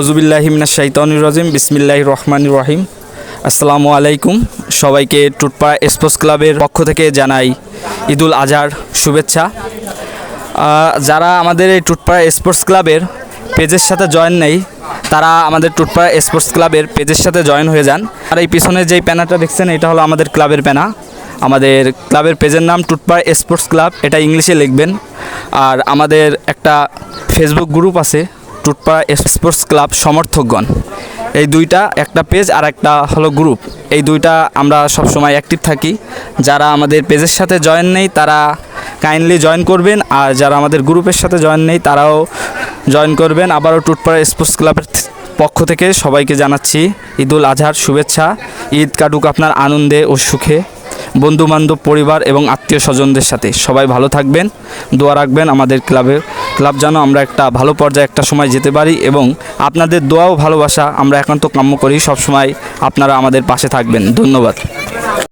হজুবিল্লাহিমিনা শাইতানুর রাজিম বিসমিল্লাহ রহমান রহিম। আসসালামু আলাইকুম। সবাইকে টুটপা স্পোর্টস ক্লাবের পক্ষ থেকে জানাই ঈদুল আজহার শুভেচ্ছা। যারা আমাদের এই টুটপাড়া স্পোর্টস ক্লাবের পেজের সাথে জয়েন নেই, তারা আমাদের টুটপাড়া স্পোর্টস ক্লাবের পেজের সাথে জয়েন হয়ে যান। আর এই পিছনে যেই প্যানাটা দেখছেন, এটা হলো আমাদের ক্লাবের প্যানা আমাদের ক্লাবের পেজের নাম টুটপাড়া স্পোর্টস ক্লাব, এটা ইংলিশে লিখবেন। আর আমাদের একটা ফেসবুক গ্রুপ আছে টুটপাড়া স্পোর্টস ক্লাব সমর্থকগণ। এই দুইটা একটা পেজ আর একটা হলো গ্রুপ। এই দুইটা আমরা সব সময় অ্যাক্টিভ থাকি। যারা আমাদের পেজের সাথে জয়েন নেই, তারা কাইন্ডলি জয়েন করবেন। আর যারা আমাদের গ্রুপের সাথে জয়েন নেই, তারাও জয়েন করবেন। আবারও টুটপাড়া স্পোর্টস ক্লাবের পক্ষ থেকে সবাইকে জানাচ্ছি ঈদুল আজহার শুভেচ্ছা। ঈদ কাটুক আপনার আনন্দে ও সুখে। বন্ধু বান্ধব পরিবার এবং আত্মীয় স্বজনদের সাথে। সবাই ভালো থাকবেন, দোয়া রাখবেন আমাদের ক্লাবে। ক্লাব যেন আমরা একটা ভালো পর্যায়ে একটা সময় যেতে পারি এবং আপনাদের দোয়াও ভালোবাসা আমরা একান্ত কাম্য করি। সবসময় আপনারা আমাদের পাশে থাকবেন। ধন্যবাদ।